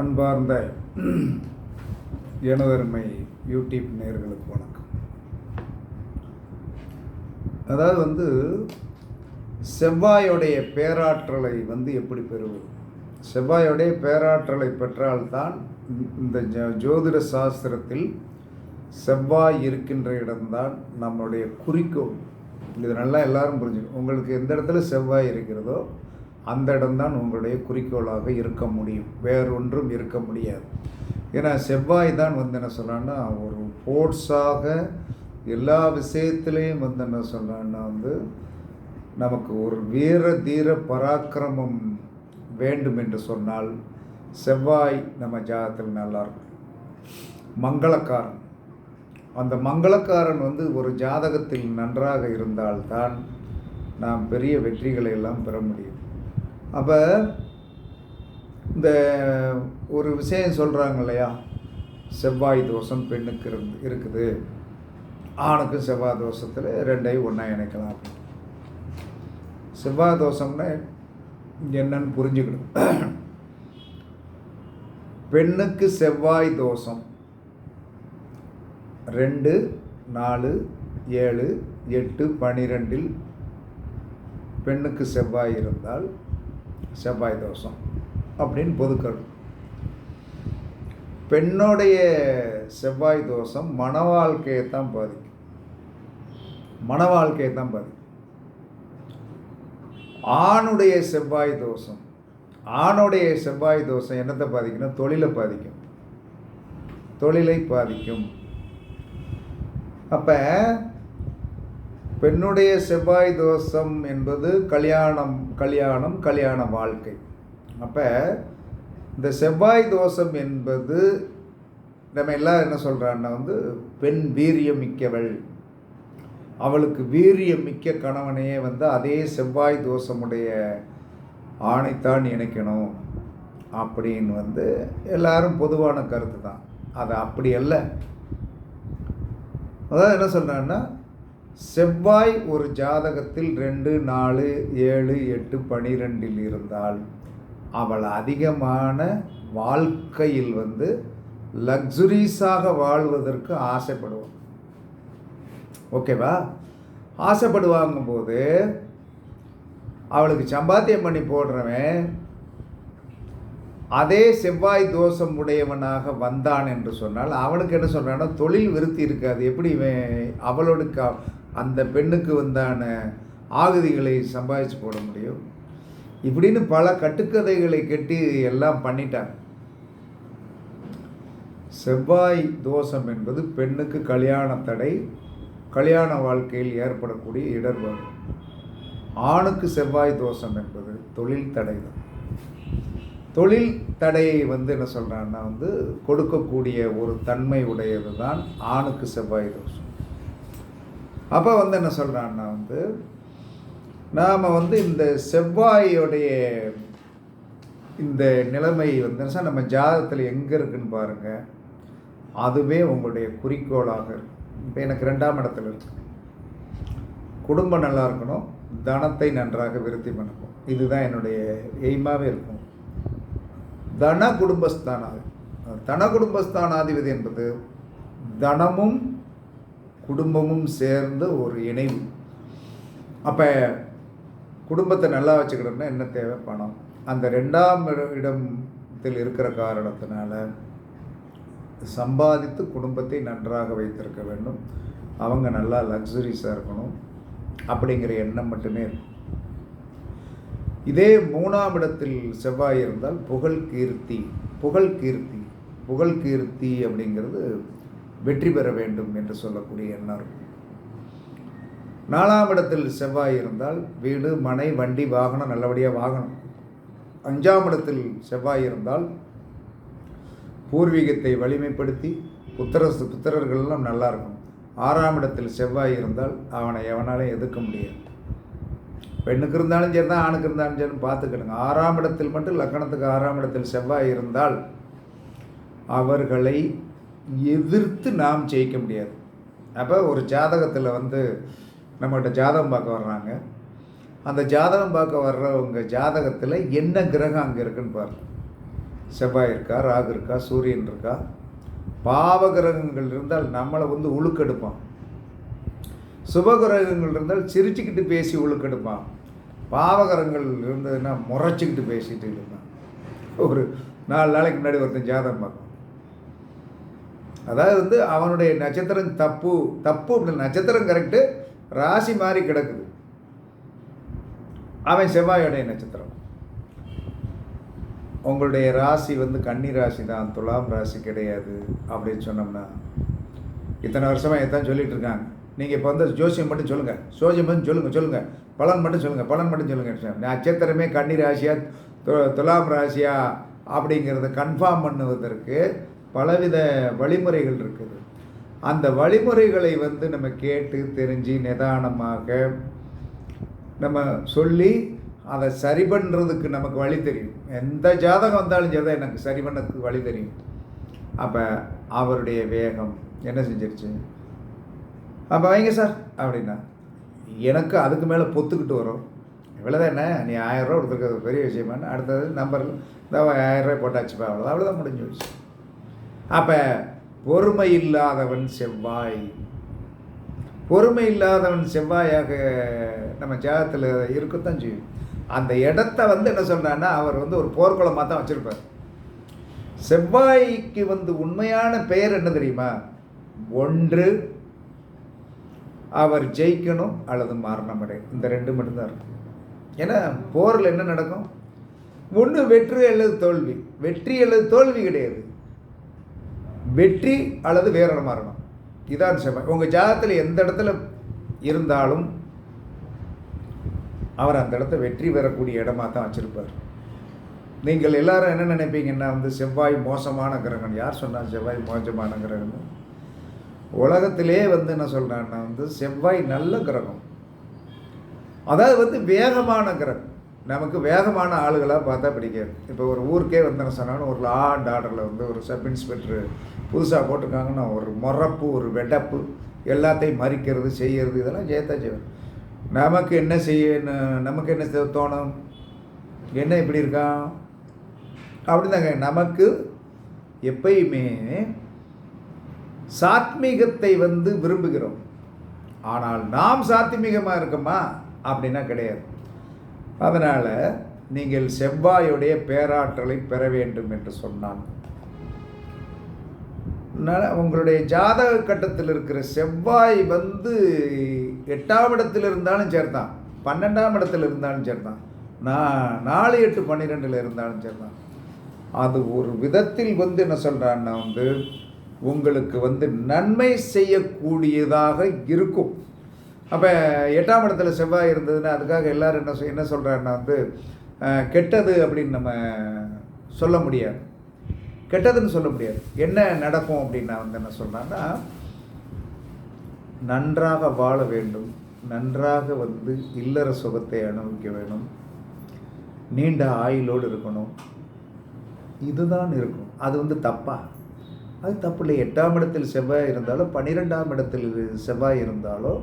அன்பார்ந்த எனதருமை யூடியூப் நேர்களுக்கு வணக்கம். அதாவது வந்து செவ்வாயோடைய பேராற்றலை வந்து எப்படி பெறுவது? செவ்வாயோடைய பேராற்றலை பெற்றால்தான் இந்த ஜோதிட சாஸ்திரத்தில் செவ்வாய் இருக்கின்ற இடம்தான் நம்மளுடைய குறிக்கோள். இது நல்லா எல்லாரும் புரிஞ்சுக்கணும். உங்களுக்கு எந்த இடத்துல செவ்வாய் இருக்கிறதோ அந்த இடம்தான் உங்களுடைய குறிக்கோளாக இருக்க முடியும். வேறொன்றும் இருக்க முடியாது. ஏன்னா செவ்வாய் தான் வந்து என்ன சொல்கிறான்னா ஒரு ஃபோர்ஸாக எல்லா விஷயத்திலையும் வந்து என்ன சொல்கிறான்னா வந்து நமக்கு ஒரு வீர தீர பராக்கிரமம் வேண்டும் என்று சொன்னால் செவ்வாய் நம்ம ஜாதகத்தில் நல்லாயிருக்கும் மங்களக்காரன். அந்த மங்களக்காரன் வந்து ஒரு ஜாதகத்தில் நன்றாக இருந்தால்தான் நாம் பெரிய வெற்றிகளை எல்லாம் பெற முடியும். அப்போ இந்த ஒரு விஷயம் சொல்கிறாங்க இல்லையா? செவ்வாய் தோஷம் பெண்ணுக்கு இருந்து இருக்குது. ஆணுக்கும் செவ்வாய் தோஷத்தில் ரெண்டையும் ஒன்றா இணைக்கலாம் அப்படின்னு. செவ்வாய் தோஷம்னா என்னன்னு புரிஞ்சுக்கணும். பெண்ணுக்கு செவ்வாய் தோஷம் ரெண்டு நாலு ஏழு எட்டு பனிரெண்டில் பெண்ணுக்கு செவ்வாய் இருந்தால் செவ்வாய் தோஷம் அப்படின்னு பொதுக்கருத்து பெண்ணுடைய செவ்வாய் தோஷம் மன வாழ்க்கையை தான் பாதிக்கும். மன வாழ்க்கையை தான் பாதிக்கும். ஆணுடைய செவ்வாய் தோஷம் ஆணுடைய செவ்வாய் தோஷம் என்னத்தை பாதிக்கும்னா தொழிலை பாதிக்கும். தொழிலை பாதிக்கும். அப்போ பெண்ணுடைய செவ்வாய் தோஷம் என்பது கல்யாணம் கல்யாணம் கல்யாண வாழ்க்கை. அப்போ இந்த செவ்வாய் தோஷம் என்பது நம்ம எல்லாம் என்ன சொல்கிறான்னா வந்து பெண் வீரியம் மிக்கவள் அவளுக்கு வீரியம் மிக்க கணவனையே வந்து அதே செவ்வாய் தோஷமுடைய ஆணைத்தான் இணைக்கணும் அப்படின்னு வந்து எல்லாரும் பொதுவான கருத்து தான் அது அப்படி அல்ல. அதாவது என்ன சொல்கிறான்னா செவ்வாய் ஒரு ஜாதகத்தில் ரெண்டு நாலு ஏழு எட்டு பனிரெண்டில் இருந்தால் அவள் அதிகமான வாழ்க்கையில் வந்து லக்ஸுரீஸாக வாழ்வதற்கு ஆசைப்படுவான் ஓகேவா ஆசைப்படுவாங்கும் போது அவளுக்கு சம்பாத்தியம் பண்ணி போடுறவன் அதே செவ்வாய் தோஷம் உடையவனாக வந்தான் என்று சொன்னால் அவனுக்கு என்ன சொல்கிறான்னா தொழில் விருத்தி இருக்காது. எப்படி இவன் அவளோடு அந்த பெண்ணுக்கு வந்தான ஆகுதிகளை சம்பாதிச்சு போட முடியும். இப்படின்னு பல கட்டுக்கதைகளை கட்டி எல்லாம் பண்ணிட்டாங்க. செவ்வாய் தோஷம் என்பது பெண்ணுக்கு கல்யாண தடை கல்யாண வாழ்க்கையில் ஏற்படக்கூடிய இடர்பாடு. ஆணுக்கு செவ்வாய் தோஷம் என்பது தொழில் தடை தான். தொழில் தடையை வந்து என்ன சொல்கிறான்னா வந்து கொடுக்கக்கூடிய ஒரு தன்மை உடையது தான் ஆணுக்கு செவ்வாய் தோஷம். அப்போ வந்து என்ன சொல்கிறான்னா வந்து நாம் வந்து இந்த செவ்வாயோடைய இந்த நிலைமை வந்து நம்ம ஜாதகத்தில் எங்கே இருக்குன்னு பாருங்கள் அதுவே உங்களுடைய குறிக்கோளாக இருக்கும் இப்போ எனக்கு ரெண்டாம் இடத்துல இருக்கு. குடும்பம் நல்லா இருக்கணும். தனத்தை நன்றாக விருத்தி பண்ணணும். இதுதான் என்னுடைய எய்மாகவே இருக்கும். தன குடும்பஸ்தானாதி தன குடும்பஸ்தானாதிபதி என்பது தனமும் குடும்பமும் சேர்ந்த ஒரு இணைவு. அப்போ குடும்பத்தை நல்லா வச்சுக்கணும்னா என்ன தேவை? பணம். அந்த ரெண்டாம் இடத்தில் இருக்கிற காரணத்தினால சம்பாதித்து குடும்பத்தை நன்றாக வைத்திருக்க வேண்டும். அவங்க நல்லா லக்ஸுரிஸாக இருக்கணும். அப்படிங்கிற எண்ணம் மட்டுமே இருக்கும் இதே மூணாம் இடத்தில் செவ்வாய் இருந்தால் புகழ் கீர்த்தி புகழ் கீர்த்தி புகழ் கீர்த்தி அப்படிங்கிறது வெற்றி பெற வேண்டும் என்று சொல்லக்கூடிய எண்ணம். இருக்கும் நாலாம் இடத்தில் செவ்வாய் இருந்தால் வீடு மனை வண்டி வாகனம் நல்லபடியாக வாகனம் அஞ்சாம் இடத்தில் செவ்வாய் இருந்தால் பூர்வீகத்தை வலிமைப்படுத்தி புத்திர புத்திரர்கள் எல்லாம் நல்லா இருக்கும் ஆறாம் இடத்தில் செவ்வாய் இருந்தால் அவனை எவனாலையும் எதிர்க்க முடியாது. பெண்ணுக்கு இருந்தாலும் சரி தான் ஆணுக்கு இருந்தாலும் சரி பார்த்துக்கிடுங்க. ஆறாம் இடத்தில் மட்டும் லக்கணத்துக்கு ஆறாம் இடத்தில் செவ்வாய் இருந்தால் அவர்களை எதிர்த்து நாம் ஜெயிக்க முடியாது. அப்போ ஒரு ஜாதகத்தில் வந்து நம்மகிட்ட ஜாதகம் பார்க்க வர்றாங்க. அந்த ஜாதகம் பார்க்க வர்றவங்க ஜாதகத்தில் என்ன கிரகம் அங்கே இருக்குன்னு பாரு. செவ்வாய் இருக்கா ராகு இருக்கா சூரியன் இருக்கா? பாவ கிரகங்கள் இருந்தால் நம்மளை வந்து உழுக்கெடுப்பான். சுபகிரகங்கள் இருந்தால் சிரிச்சுக்கிட்டு பேசி உழுக்கெடுப்பான். பாவகரங்கள் இருந்ததுன்னா முறைச்சிக்கிட்டு பேசிகிட்டு இருந்தான். ஒரு நாலு நாளைக்கு முன்னாடி ஒருத்தன் ஜாதகம் பார்க்கும் அதாவது வந்து அவனுடைய நட்சத்திரம் தப்பு தப்பு அப்படின்னு நட்சத்திரம் கரெக்டு ராசி மாதிரி கிடக்குது. அவன் செவ்வாயோடைய நட்சத்திரம். உங்களுடைய ராசி வந்து கன்னி ராசி தான் துலாம் ராசி கிடையாது அப்படின்னு சொன்னோம்னா இத்தனை வருஷமாக எத்தான் சொல்லிட்டு இருக்காங்க. நீங்கள் இப்போ வந்து ஜோசியம் மட்டும் சொல்லுங்கள் ஜோசியம் மட்டும் சொல்லுங்கள் சொல்லுங்கள் பலன் மட்டும் சொல்லுங்கள் பலன் மட்டும் சொல்லுங்கள் நட்சத்திரமே கன்னி ராசியா து துலாம் ராசியா அப்படிங்கிறத கன்ஃபார்ம் பண்ணுவதற்கு பலவித வழிமுறைகள் இருக்குது. அந்த வழிமுறைகளை வந்து நம்ம கேட்டு தெரிஞ்சு நிதானமாக நம்ம சொல்லி அதை சரி பண்ணுறதுக்கு நமக்கு வழி தெரியும். எந்த ஜாதகம் வந்தாலும் சரி எனக்கு சரி பண்ணதுக்கு வழி தெரியும். அப்போ அவருடைய வேகம் என்ன செஞ்சிருச்சு? அப்போ வைங்க சார் அப்படின்னா எனக்கு அதுக்கு மேலே பொத்துக்கிட்டு வரும். இவ்வளோதான் என்ன? நீ ஆயிரரூவா கொடுத்துருக்கிறது பெரிய விஷயமானு அடுத்தது நம்பர் இந்த ஆயிரரூவா போட்டாச்சுப்பா அவ்வளோதான் அவ்வளோதான் முடிஞ்சு வச்சு அப்போ பொறுமை இல்லாதவன் செவ்வாய். பொறுமை இல்லாதவன் செவ்வாயாக நம்ம ஜாதத்தில் இருக்கத்தான் செய்யும். அந்த இடத்த வந்து என்ன சொல்கிறான்னா அவர் வந்து ஒரு போர்க்குளமாக தான் வச்சுருப்பார். செவ்வாய்க்கு வந்து உண்மையான பெயர் என்ன தெரியுமா? ஒன்று அவர் ஜெயிக்கணும் அல்லது மரணம் அடை இந்த ரெண்டு மட்டும்தான் இருக்கும் ஏன்னா போரில் என்ன நடக்கும்? ஒன்று வெற்றி அல்லது தோல்வி. வெற்றி அல்லது தோல்வி கிடையாது. வெற்றி அல்லது வேறு மாறணும். இதுதான் இதான் செவ்வாய் உங்கள் ஜாதகத்தில் எந்த இடத்துல இருந்தாலும் அவர் அந்த இடத்த வெற்றி பெறக்கூடிய இடமா தான் வச்சுருப்பார். நீங்கள் எல்லாரும் என்ன நினைப்பீங்கன்னா வந்து செவ்வாய் மோசமான கிரகம் யார் சொன்னால் செவ்வாய் மோசமான கிரகம் உலகத்திலே வந்து என்ன சொல்கிறான்னா வந்து செவ்வாய் நல்ல கிரகம். அதாவது வந்து வேகமான கிரகம். நமக்கு வேகமான ஆளுகளாக பார்த்தா பிடிக்காது. இப்போ ஒரு ஊருக்கே வந்து என்ன சொன்னாலும் ஒரு லா அண்ட் ஆர்டரில் வந்து ஒரு சப் இன்ஸ்பெக்டர் புதுசாக போட்டிருக்காங்கன்னா ஒரு முறப்பு ஒரு வெடப்பு எல்லாத்தையும் மறிக்கிறது செய்கிறது இதெல்லாம் ஜெயத்தா செய்வேன் நமக்கு என்ன செய்ய நமக்கு என்ன தோணும்? என்ன இப்படி இருக்கான்? அப்படிதாங்க. நமக்கு எப்பயுமே சாத்மீகத்தை வந்து விரும்புகிறோம். ஆனால் நாம் சாத்மீகமாக இருக்கோமா? அப்படின்னா கிடையாது. அதனால் நீங்கள் செவ்வாயுடைய பேராற்றலை பெற வேண்டும் என்று சொன்னான் உங்களுடைய ஜாதக கட்டத்தில் இருக்கிற செவ்வாய் வந்து எட்டாம் இடத்தில் இருந்தாலும் சேர்த்தான் பன்னெண்டாம் இடத்துல இருந்தாலும் சேர்த்தான் நான் நாலு எட்டு பன்னிரெண்டில் இருந்தாலும் சேர்த்தான் அது ஒரு விதத்தில் வந்து என்ன சொல்கிறான்னா வந்து உங்களுக்கு வந்து நன்மை செய்யக்கூடியதாக இருக்கும். அப்போ எட்டாம் இடத்துல செவ்வாய் இருந்ததுன்னா அதுக்காக எல்லாரும் என்ன என்ன சொல்கிறாருன்னா வந்து கெட்டது அப்படின்னு நம்ம சொல்ல முடியாது. கெட்டதுன்னு சொல்ல முடியாது. என்ன நடக்கும் அப்படின்னு நான் வந்து என்ன சொன்னேன்னா நன்றாக வாழ வேண்டும். நன்றாக வந்து இல்லற சுகத்தை அனுபவிக்க வேணும் நீண்ட ஆயுளோடு இருக்கணும். இதுதான் இருக்கும். அது வந்து தப்பா? அது தப்பு இல்லை. எட்டாம் இடத்தில் செவ்வாய் இருந்தாலும் பன்னிரெண்டாம் இடத்தில் செவ்வாய் இருந்தாலோ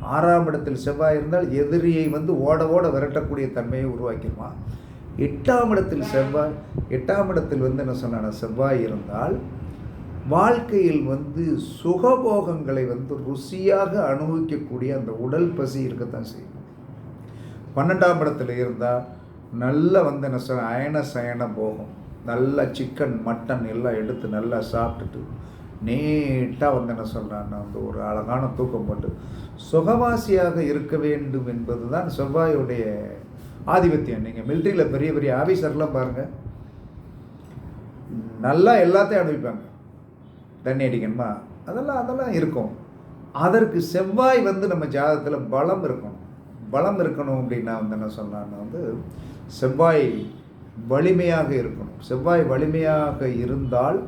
ஆறாம் இடத்தில் செவ்வாய் இருந்தால் எதிரியை வந்து ஓட ஓட விரட்டக்கூடிய தன்மையை உருவாக்கிடுமா? எட்டாம் இடத்தில் செவ்வாய் எட்டாம் இடத்தில் வந்து என்ன சொன்னான செவ்வாய் இருந்தால் வாழ்க்கையில் வந்து சுகபோகங்களை வந்து ருசியாக அனுபவிக்கக்கூடிய அந்த உடல் பசி இருக்கத்தான் செய்யும். பன்னெண்டாம் இடத்துல இருந்தால் நல்ல வந்து என்ன சொல்ல அயன சயன போகும். நல்லா சிக்கன் மட்டன் எல்லாம் எடுத்து நல்லா சாப்பிட்டுட்டு நீட்டாக வந்து என்ன சொல்கிறான்னா வந்து ஒரு அழகான தூக்கம் போட்டு சுகவாசியாக இருக்க வேண்டும் என்பது தான் செவ்வாயுடைய ஆதிபத்தியம். நீங்கள் மிலிட்ரியில் பெரிய பெரிய ஆஃபீஸர்லாம் பாருங்கள் நல்லா எல்லாத்தையும் அனுபவிப்பாங்க. தண்ணி அடிக்கணுமா? அதெல்லாம் அதெல்லாம் இருக்கும். அதற்கு செவ்வாய் வந்து நம்ம ஜாதகத்தில் பலம் இருக்கணும். பலம் இருக்கணும் அப்படின்னா வந்து என்ன சொன்னான்னா வந்து செவ்வாய் வலிமையாக இருக்கணும். செவ்வாய் வலிமையாக இருந்தால்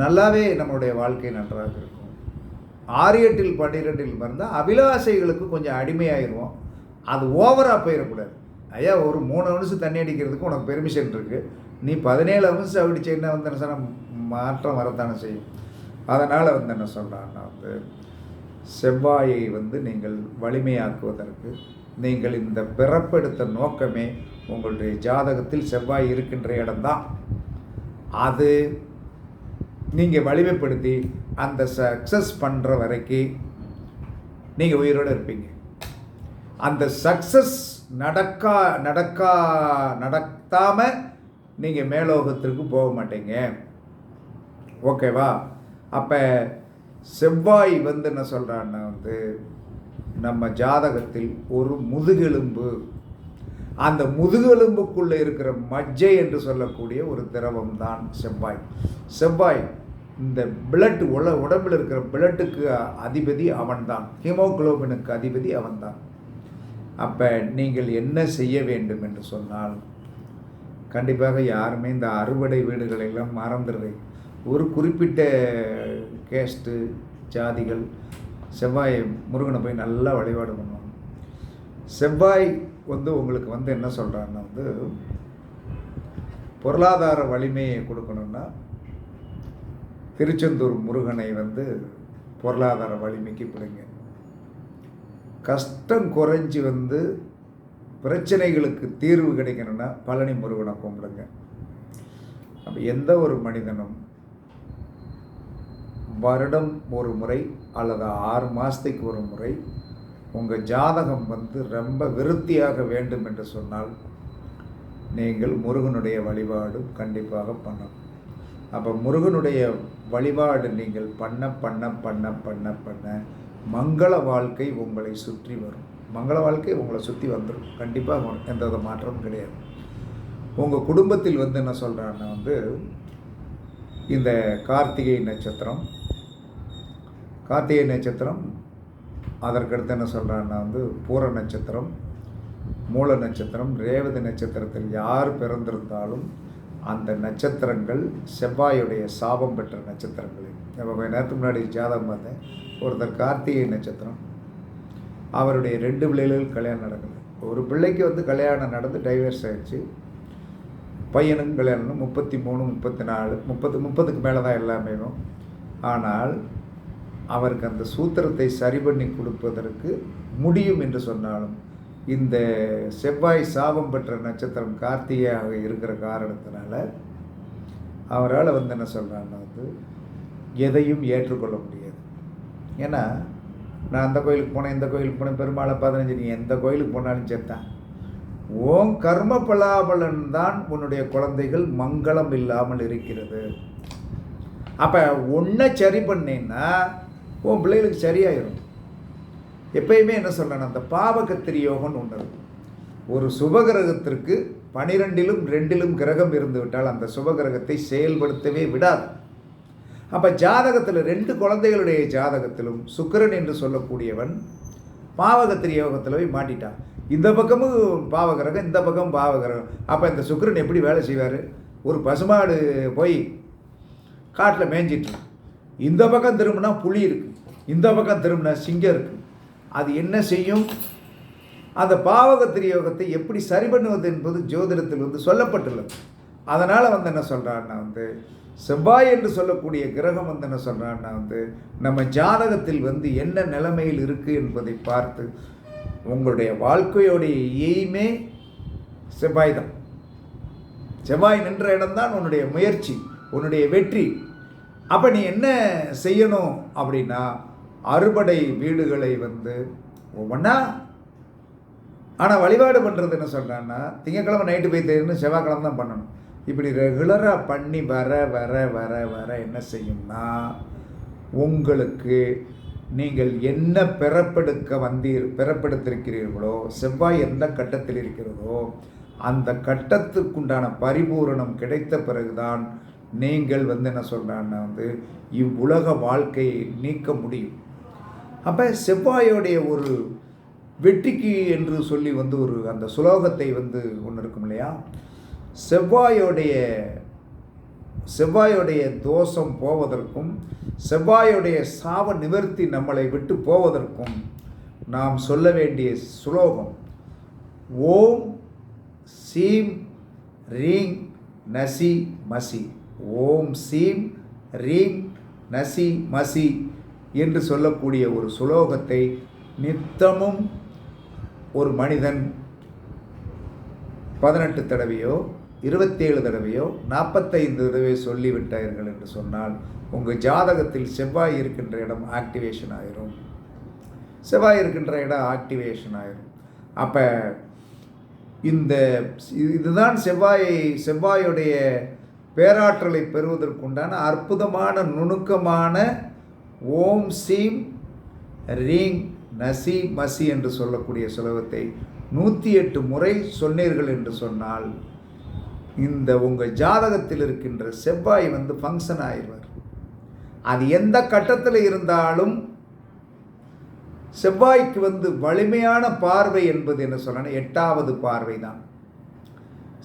நல்லாவே நம்மளுடைய வாழ்க்கை நன்றாக இருக்கும். ஆறு எட்டில் பன்னிரெண்டில் வந்தால் அபிலாசைகளுக்கு கொஞ்சம் அடிமையாயிருவோம். அது ஓவராக போயிடக்கூடாது ஐயா ஒரு மூணு நிமிஷம் தண்ணி அடிக்கிறதுக்கு உனக்கு பெர்மிஷன் இருக்குது நீ பதினேழு நிமிஷம் அடிச்சேன்னா வந்து என்ன சொன்னால் மாற்றம் வரத்தானே செய்யும். அதனால் வந்து என்ன சொல்கிறான்னா வந்து செவ்வாயை வந்து நீங்கள் வலிமையாக்குவதற்கு நீங்கள் இந்த பிறப்பெடுத்த நோக்கமே உங்களுடைய ஜாதகத்தில் செவ்வாய் இருக்கின்ற இடம்தான் அது நீங்கள் வலிமைப்படுத்தி அந்த சக்ஸஸ் பண்ணுற வரைக்கும் நீங்கள் உயிரோடு இருப்பீங்க. அந்த சக்ஸஸ் நடக்கா நடக்கா நடத்தாமல் நீங்கள் மேலோகத்திற்கு போக மாட்டீங்க. ஓகேவா அப்போ செவ்வாய் வந்து என்ன சொல்கிறான்னா வந்து நம்ம ஜாதகத்தில் ஒரு முதுகெலும்பு. அந்த முதுகெலும்புக்குள்ளே இருக்கிற மஜ்ஜை என்று சொல்லக்கூடிய ஒரு திரவம் தான் செவ்வாய். செவ்வாய் இந்த பிளட் உல உடம்பில் இருக்கிற பிளட்டுக்கு அதிபதி அவன்தான். ஹீமோக்ளோபினுக்கு அதிபதி அவன்தான். அப்போ நீங்கள் என்ன செய்ய வேண்டும் என்று சொன்னால் கண்டிப்பாக யாருமே இந்த அறுவடை வீடுகளெல்லாம் மறந்துடுறேன். ஒரு குறிப்பிட்ட கேஸ்ட்டு ஜாதிகள் செவ்வாய் முருகனை போய் நல்லா வழிபாடு பண்ணுவாங்க செவ்வாய் வந்து உங்களுக்கு வந்து என்ன சொல்கிறாங்கன்னா வந்து பொருளாதார வலிமையை கொடுக்கணுன்னா திருச்செந்தூர் முருகனை வந்து பொருளாதார வலிமைக்கு பிடிங்க கஷ்டம் குறைஞ்சி வந்து பிரச்சனைகளுக்கு தீர்வு கிடைக்கணும்னா பழனி முருகனை கும்பிடுங்க. அப்போ எந்த ஒரு மனிதனும் வருடம் ஒரு முறை அல்லது ஆறு மாதத்துக்கு ஒரு முறை உங்கள் ஜாதகம் வந்து ரொம்ப விருத்தியாக வேண்டும் என்று சொன்னால் நீங்கள் முருகனுடைய வழிபாடு கண்டிப்பாக பண்ணணும். அப்போ முருகனுடைய வழிபாடு நீங்கள் பண்ண பண்ண பண்ண பண்ண பண்ண மங்கள வாழ்க்கை உங்களை சுற்றி வரும். மங்கள வாழ்க்கை உங்களை சுற்றி வந்துடும் கண்டிப்பாக எந்த வித மாற்றமும் கிடையாது. உங்கள் குடும்பத்தில் வந்து என்ன சொல்கிறான்னா வந்து இந்த கார்த்திகை நட்சத்திரம் கார்த்திகை நட்சத்திரம் அதற்கடுத்து என்ன சொல்கிறான்னா வந்து பூர நட்சத்திரம் மூல நட்சத்திரம் ரேவதி நட்சத்திரத்தில் யார் பிறந்திருந்தாலும் அந்த நட்சத்திரங்கள் செவ்வாயுடைய சாபம் பெற்ற நட்சத்திரங்கள். இப்போ கொஞ்ச நேரத்துக்கு முன்னாடி ஜாதகம் பார்த்தேன். ஒருத்தர் கார்த்திகை நட்சத்திரம். அவருடைய ரெண்டு பிள்ளைகள் கல்யாணம் நடக்கலை ஒரு பிள்ளைக்கு வந்து கல்யாணம் நடந்து டைவர்ஸ் ஆகிடுச்சு பையனும் கல்யாணம் முப்பத்தி மூணு முப்பத்தி நாலு முப்பத்து முப்பதுக்கு மேலே தான் எல்லாமே ஆனால் அவருக்கு அந்த சூத்திரத்தை சரி பண்ணி கொடுப்பதற்கு முடியும் என்று சொன்னாலும் இந்த செவ்வாய் சாபம் பெற்ற நட்சத்திரம் கார்த்திகையாக இருக்கிற காரணத்தினால அவரால் வந்து என்ன சொல்கிறான்னா வந்து எதையும் ஏற்றுக்கொள்ள முடியாது. ஏன்னா நான் அந்த கோயிலுக்கு போனேன் இந்த கோயிலுக்கு போனேன் பெருமாளை பதினஞ்சு நீ எந்த கோயிலுக்கு போனாலும் சேர்த்தான் ஓம் கர்ம பலாபலன் தான் உன்னுடைய குழந்தைகள் மங்களம் இல்லாமல் இருக்கிறது. அப்போ ஒன்றை சரி பண்ணேன்னா உன் பிள்ளைகளுக்கு சரியாயிரும். எப்பயுமே என்ன சொல்லணும் அந்த பாவகத்திரி யோகம்னு ஒன்று இருக்கு ஒரு சுபகிரகத்திற்கு பனிரெண்டிலும் ரெண்டிலும் கிரகம் இருந்து விட்டால் அந்த சுபகிரகத்தை செயல்படுத்தவே விடாது. அப்போ ஜாதகத்தில் ரெண்டு குழந்தைகளுடைய ஜாதகத்திலும் சுக்கிரன் என்று சொல்லக்கூடியவன் பாவகத்திரி யோகத்தில் போய் மாட்டிட்டான். இந்த பக்கமும் பாவகிரகம் இந்த பக்கம் பாவகிரகம் அப்போ இந்த சுக்கிரன் எப்படி வேலை செய்வார்? ஒரு பசுமாடு போய் காட்டில் மேய்ஞ்சிட்டு இந்த பக்கம் திரும்பினா புளி இருக்குது இந்த பக்கம் திரும்பினா சிங்கம் இருக்குது அது என்ன செய்யும்? அந்த பாவக திரியோகத்தை எப்படி சரி பண்ணுவது என்பது ஜோதிடத்தில் வந்து சொல்லப்பட்டுள்ளது. அதனால் வந்து என்ன சொல்கிறான்னா வந்து செவ்வாய் என்று சொல்லக்கூடிய கிரகம் வந்து என்ன சொல்கிறான்னா வந்து நம்ம ஜாதகத்தில் வந்து என்ன நிலைமையில் இருக்குது என்பதை பார்த்து உங்களுடைய வாழ்க்கையோடைய எய்மே செவ்வாய் தான். செவ்வாய் நின்ற இடம்தான் உன்னுடைய முயற்சி உன்னுடைய வெற்றி. அப்போ நீ என்ன செய்யணும் அப்படின்னா அறுபடை வீடுகளை வந்து ஒவ்வொன்றா ஆனால் வழிபாடு பண்ணுறது என்ன சொல்கிறான்னா திங்கக்கிழமை நைட்டு போய் தெரியுன்னு செவ்வாய்க்கிழமை தான் பண்ணணும். இப்படி ரெகுலராக பண்ணி வர வர வர வர என்ன செய்யும்னா உங்களுக்கு நீங்கள் என்ன பிறப்பெடுக்க வந்தீர் பிறப்பெடுத்திருக்கிறீர்களோ செவ்வாய் எந்த கட்டத்தில் இருக்கிறதோ அந்த கட்டத்துக்குண்டான பரிபூரணம் கிடைத்த பிறகுதான் நீங்கள் வந்து என்ன சொல்கிறான்னா வந்து இவ்வுலக வாழ்க்கையை நீக்க முடியும். அப்போ செவ்வாயோடைய ஒரு வெற்றிக்கு என்று சொல்லி வந்து ஒரு அந்த சுலோகத்தை வந்து ஒன்று இருக்கும் இல்லையா? செவ்வாயோடைய செவ்வாயுடைய தோஷம் போவதற்கும் செவ்வாயுடைய சாவ நிவர்த்தி நம்மளை விட்டு போவதற்கும் நாம் சொல்ல வேண்டிய சுலோகம். ஓம் சீம் ரீங் நசி மசி. ஓம் சீம் ரீங் நசி மசி என்று சொல்லக்கூடிய ஒரு சுலோகத்தை நித்தமும் ஒரு மனிதன் பதினெட்டு தடவையோ இருபத்தேழு தடவையோ நாற்பத்தைந்து தடவையோ சொல்லிவிட்டார்கள் என்று சொன்னால் உங்கள் ஜாதகத்தில் செவ்வாய் இருக்கின்ற இடம் ஆக்டிவேஷன் ஆயிரும். செவ்வாய் இருக்கின்ற இடம் ஆக்டிவேஷன் ஆயிரும். அப்போ இந்த இதுதான் செவ்வாயை செவ்வாயுடைய பேராற்றலை பெறுவதற்குண்டான அற்புதமான நுணுக்கமான ஓம் சீம் ரீங் நசி மசி என்று சொல்லக்கூடிய சுலபத்தை நூற்றி எட்டு முறை சொன்னீர்கள் என்று சொன்னால் இந்த உங்கள் ஜாதகத்தில் இருக்கின்ற செவ்வாய் வந்து ஃபங்க்ஷன் ஆயிடுவார். அது எந்த கட்டத்தில் இருந்தாலும் செவ்வாய்க்கு வந்து வலிமையான பார்வை என்பது என்ன சொல்லணும்? எட்டாவது பார்வை தான்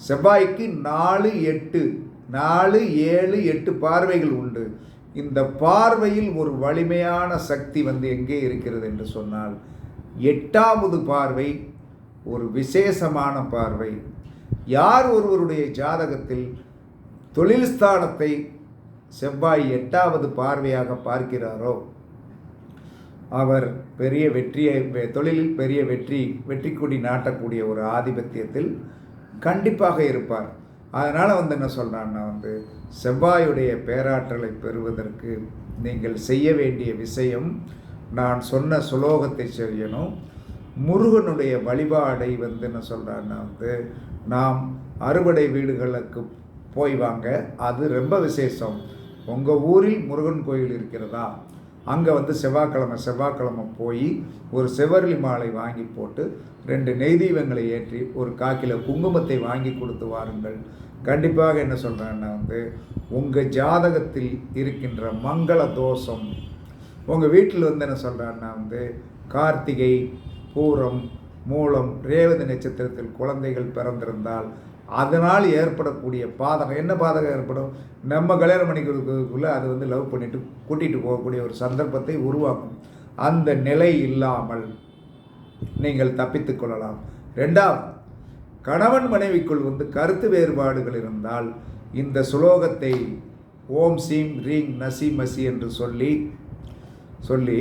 செவ்வாய்க்கு நாலு எட்டு நாலு ஏழு எட்டு பார்வைகள் உண்டு. இந்த பார்வையில் ஒரு வலிமையான சக்தி வந்து எங்கே இருக்கிறது என்று சொன்னால் எட்டாவது பார்வை ஒரு விசேஷமான பார்வை. யார் ஒருவருடைய ஜாதகத்தில் தொழில் ஸ்தானத்தை செவ்வாய் எட்டாவது பார்வையாக பார்க்கிறாரோ அவர் பெரிய வெற்றியை தொழிலில் பெரிய வெற்றி வெற்றி கொடி நாட்டக்கூடிய ஒரு ஆதிபத்தியத்தில் கண்டிப்பாக இருப்பார். அதனால் வந்து என்ன சொல்கிறான்னா வந்து செவ்வாயுடைய பேராற்றலை பெறுவதற்கு நீங்கள் செய்ய வேண்டிய விஷயம் நான் சொன்ன சுலோகத்தை செய்யணும் முருகனுடைய வழிபாடை வந்து என்ன சொல்கிறான்னா வந்து நாம் அறுவடை வீடுகளுக்கு போய் வாங்க அது ரொம்ப விசேஷம். உங்கள் ஊரில் முருகன் கோயில் இருக்கிறதா? அங்கே வந்து செவ்வாய்க்கிழமை செவ்வாய்க்கிழமை போய் ஒரு செவ்வரளி மாலை வாங்கி போட்டு ரெண்டு நெய் தீபங்களை ஏற்றி ஒரு காக்கில குங்குமத்தை வாங்கி கொடுத்து வாருங்கள். கண்டிப்பாக என்ன சொல்கிறேன்னா வந்து உங்கள் ஜாதகத்தில் இருக்கின்ற மங்கள தோஷம். உங்கள் வீட்டில் வந்து என்ன சொல்கிறான்னா வந்து கார்த்திகை பூரம் மூலம் ரேவதி நட்சத்திரத்தில் குழந்தைகள் பிறந்திருந்தால் அதனால் ஏற்படக்கூடிய பாதகம். என்ன பாதகம் ஏற்படும்? நம்ம கல்யாணம் பண்ணிக்கிறதுக்குள்ளே அது வந்து லவ் பண்ணிட்டு கூட்டிகிட்டு போகக்கூடிய ஒரு சந்தர்ப்பத்தை உருவாக்கும். அந்த நிலை இல்லாமல் நீங்கள் தப்பித்து கொள்ளலாம். ரெண்டாவது கணவன் மனைவிக்குள் வந்து கருத்து வேறுபாடுகள் இருந்தால் இந்த சுலோகத்தை ஓம் சீம் ரீங் நசி மசி என்று சொல்லி சொல்லி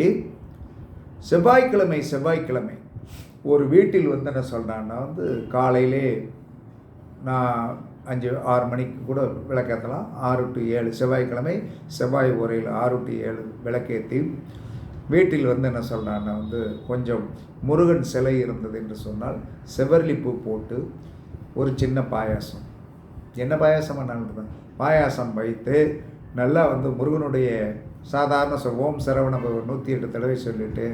செவ்வாய்க்கிழமை செவ்வாய்க்கிழமை ஒரு வீட்டில் வந்து என்ன சொல்கிறான்னா வந்து காலையிலே நான் அஞ்சு ஆறு மணிக்கு கூட விளக்கேற்றலாம். ஆறு டு ஏழு செவ்வாய்க்கிழமை செவ்வாய் உரையில் ஆறு டு ஏழு விளக்கேற்றி வீட்டில் வந்து என்ன சொல்கிறான்னா வந்து கொஞ்சம் முருகன் சிலை இருந்தது என்று சொன்னால் செவ்வரளி பூ போட்டு ஒரு சின்ன பாயாசம். என்ன பாயாசம் பண்ணாலும் பாயாசம் வைத்து நல்லா வந்து முருகனுடைய சாதாரண சொல் ஓம் சரவண நூற்றி எட்டு தடவை சொல்லிவிட்டு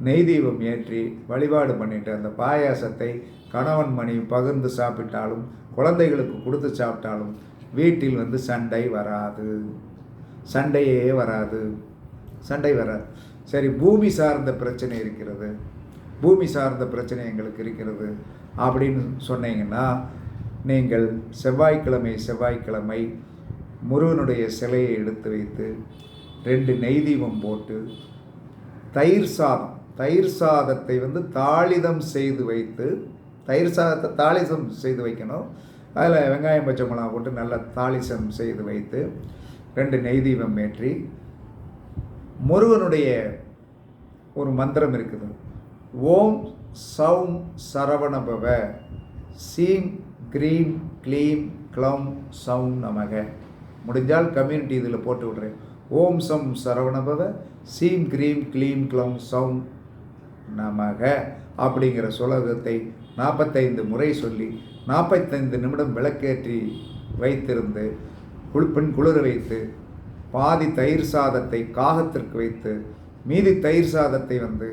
நெய் தீபம் ஏற்றி வழிபாடு பண்ணிட்டு அந்த பாயாசத்தை கணவன் மணி பகிர்ந்து சாப்பிட்டாலும் குழந்தைகளுக்கு கொடுத்து சாப்பிட்டாலும் வீட்டில் வந்து சண்டை வராது. சண்டையே வராது. சண்டை வராது. சரி பூமி சார்ந்த பிரச்சனை இருக்கிறது. பூமி சார்ந்த பிரச்சனை எங்களுக்கு இருக்கிறது அப்படின்னு சொன்னீங்கன்னா நீங்கள் செவ்வாய்க்கிழமை செவ்வாய்க்கிழமை முருகனுடைய சிலையை எடுத்து வைத்து ரெண்டு நெய் தீபம் போட்டு தயிர் சாதம் தயிர் சாதத்தை வந்து தாளிதம் செய்து வைத்து தயிர் சாதத்தை தாளிசம் செய்து வைக்கணும். அதில் வெங்காயம் பச்சை மிளகா போட்டு நல்லா தாளிசம் செய்து வைத்து ரெண்டு நெய் தீபம் ஏற்றி முருகனுடைய ஒரு மந்திரம் இருக்குது. ஓம் சௌம் சரவணபவ சீம் க்ரீம் க்ளீம் க்ளம் சௌம் நமக. முடிஞ்சால் கம்யூனிட்டி இதில் போட்டு விட்றேன். ஓம் சம் சரவணபவ சீம் க்ரீம் க்ளீம் க்ளம் சௌம் நமக அப்படிங்கிற சுலகத்தை நாற்பத்தைந்து முறை சொல்லி நாற்பத்தைந்து நிமிடம் விளக்கேற்றி வைத்திருந்து குளிப்பெண் குளிர வைத்து பாதி தயிர் சாதத்தை காகத்திற்கு வைத்து மீதி தயிர் சாதத்தை வந்து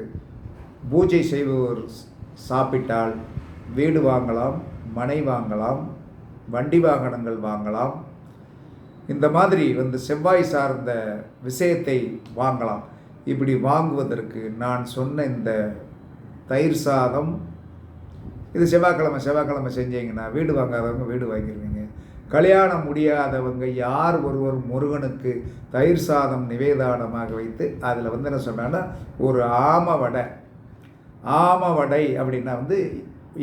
பூஜை செய்பவர் சாப்பிட்டால் வீடு வாங்கலாம் மனை வாங்கலாம் வண்டி வாகனங்கள் வாங்கலாம். இந்த மாதிரி வந்து செவ்வாய் சார்ந்த விஷயத்தை வாங்கலாம். இப்படி வாங்குவதற்கு நான் சொன்ன இந்த தயிர் சாதம் இது செவ்வாய்க்கிழமை செவ்வாய்க்கிழமை செஞ்சீங்கன்னா வீடு வாங்காதவங்க வீடு வாங்கிடுவீங்க கல்யாணம் முடியாதவங்க யார் ஒருவர் முருகனுக்கு தயிர் சாதம் நிவேதானமாக வைத்து அதில் வந்து என்ன சொன்னான்னா ஒரு ஆம வடை. ஆம வடை அப்படின்னா வந்து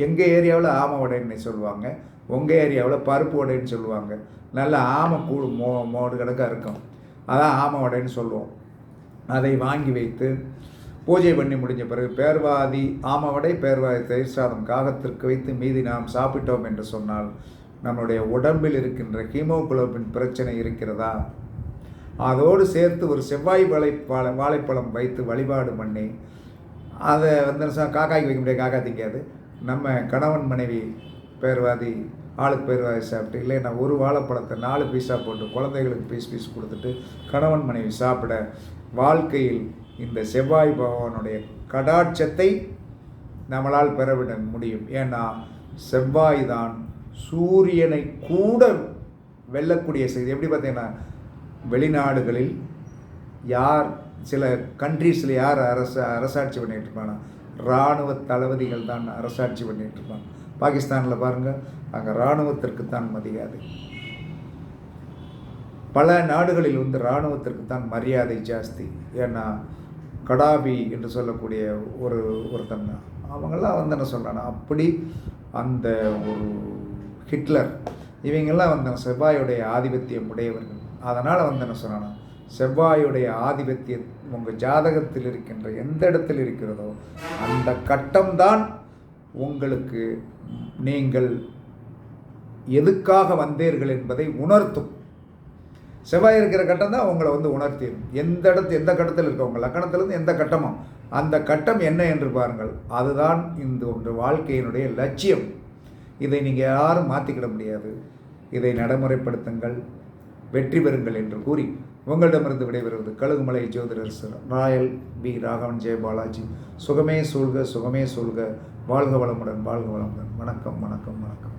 எங்கள் ஏரியாவில் ஆம வடைன்னு சொல்லுவாங்க. உங்கள் ஏரியாவில் பருப்பு வடைன்னு சொல்லுவாங்க. நல்ல ஆம கூழ் மோ மோடு கணக்காக இருக்கும். அதான் ஆம வடைன்னு சொல்லுவோம். அதை வாங்கி வைத்து பூஜை பண்ணி முடிஞ்ச பிறகு பேர்வாதி ஆமவடை பேர்வாதி தயிர் சாதம் காகத்திற்கு வைத்து மீதி நாம் சாப்பிட்டோம் என்று சொன்னால் நம்முடைய உடம்பில் இருக்கின்ற ஹீமோகுளோபின் பிரச்சனை இருக்கிறதா? அதோடு சேர்த்து ஒரு செவ்வாய் வாழை வாழை வாழைப்பழம் வைத்து வழிபாடு பண்ணி அதை வந்து காக்காய்க்கு வைக்க முடியாது காக்கா திங்காது. நம்ம கணவன் மனைவி பேர்வாதி ஆளுக்கு பேர்வாதி சாப்பிட்டு இல்லைன்னா ஒரு வாழைப்பழத்தை நாலு பீஸாக போட்டு குழந்தைகளுக்கு பீஸ் பீஸ் கொடுத்துட்டு கணவன் மனைவி சாப்பிட வாழ்க்கையில் இந்த செவ்வாய் பகவானுடைய கடாட்சத்தை நம்மளால் பெறவிட முடியும். ஏன்னா செவ்வாய் தான் சூரியனை கூட வெல்லக்கூடிய செய்தி எப்படி பார்த்தீங்கன்னா வெளிநாடுகளில் யார் சில கண்ட்ரீஸில் யார் அரசு அரசாட்சி பண்ணிகிட்டு இருப்பானா? இராணுவ தளபதிகள் தான் அரசாட்சி பண்ணிகிட்டு இருப்பாங்க. பாகிஸ்தானில் பாருங்கள் அங்கே இராணுவத்திற்கு தான் மதியாது பல நாடுகளில் வந்து இராணுவத்திற்கு தான் மரியாதை ஜாஸ்தி. ஏன்னா கடாபி என்று சொல்லக்கூடிய ஒரு ஒருத்தன் அவங்கெல்லாம் வந்து என்ன சொல்கிறாங்க அப்படி அந்த ஒரு ஹிட்லர் இவங்கெல்லாம் வந்து செவ்வாயுடைய ஆதிபத்தியம் உடையவர்கள். அதனால் வந்து என்ன சொல்கிறாங்க செவ்வாயுடைய ஆதிபத்தியம் உங்கள் ஜாதகத்தில் இருக்கின்ற எந்த இடத்தில் இருக்கிறதோ அந்த கட்டம்தான் உங்களுக்கு நீங்கள் எதுக்காக வந்தீர்கள் என்பதை உணர்த்தும். செவ்வாய் இருக்கிற கட்டம் தான் உங்களை வந்து உணர்த்திடும். எந்த இடத்து எந்த கட்டத்தில் இருக்கவங்க உங்கள் லக்கணத்திலிருந்து எந்த கட்டமோ அந்த கட்டம் என்ன என்று பாருங்கள். அதுதான் இந்த ஒன்று வாழ்க்கையினுடைய லட்சியம். இதை நீங்கள் யாரும் மாற்றிக்கிட முடியாது. இதை நடைமுறைப்படுத்துங்கள். வெற்றி பெறுங்கள் என்று கூறி உங்களிடமிருந்து விடைபெறுவது கழுகுமலை ஜோதிடர் சர் ராயல் பி. ராகவன் ஜெயபாலாஜி சுகமே சூழ்க சுகமே சூழ்க. வாழ்க வளமுடன் வாழ்க வளமுடன். வணக்கம் வணக்கம் வணக்கம்.